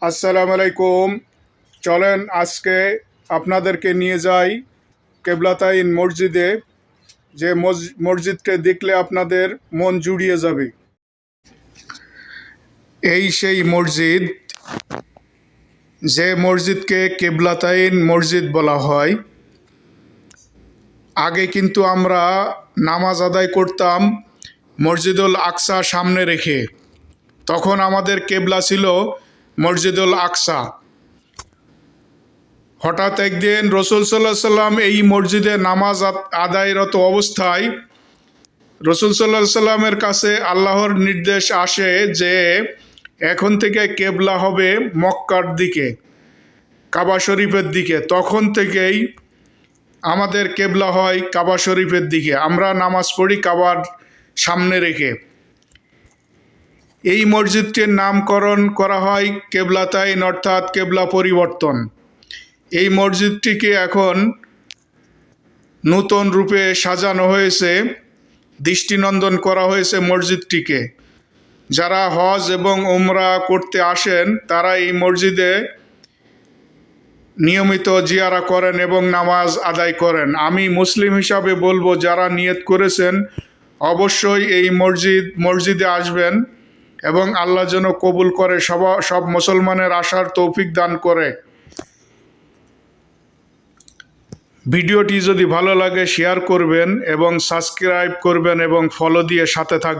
আসসালামু আলাইকুম। চলেন আজকে আপনাদেরকে নিয়ে যাই কেবলাতাইন মসজিদে। যে মস- মসজিদকে দেখলে আপনাদের মন জুড়িয়ে যাবে। এই সেই মসজিদ, যে মসজিদকে কেবলাতাইন মসজিদ বলা হয়। আগে কিন্তু আমরা নামাজ আদায় করতাম মসজিদুল আকসা সামনে রেখে। তখন আমাদের কেবলা ছিল মসজিদুল আকসা। হঠাৎ একদিন রসুল সাল্লাহ সাল্লাম এই মসজিদে নামাজ আদ- আদায়রত অবস্থায় রসুল সাল্লাহ সাল্লামের কাছে আল্লাহর নির্দেশ আসে যে এখন থেকে কেবলা হবে মক্কার দিকে, কাবা শরীফের দিকে। তখন থেকেই আমাদের কেবলা হয় কাবা শরীফের দিকে। আমরা নামাজ পড়ি কাবার সামনে রেখে। এই মসজিদটির নামকরণ করা হয় কেবলাতাইন, অর্থাৎ কেবলা পরিবর্তন। এই মসজিদটিকে এখন নূতন রূপে সাজানো হয়েছে, দৃষ্টিনন্দন করা হয়েছে মসজিদটিকে। যারা হজ এবং ওমরা করতে আসেন, তারা এই মসজিদে নিয়মিত জিয়ারা করেন এবং নামাজ আদায় করেন। আমি মুসলিম হিসাবে বলব, যারা নিয়ত করেছেন, অবশ্যই এই মসজিদ, মসজিদে আসবেন। এবং আল্লাহ যেন কবুল করে সব সব মুসলমানের আশার তৌফিক দান করে। ভিডিওটি যদি ভালো লাগে শেয়ার করবেন এবং সাবস্ক্রাইব করবেন এবং ফলো দিয়ে সাথে থাকবেন।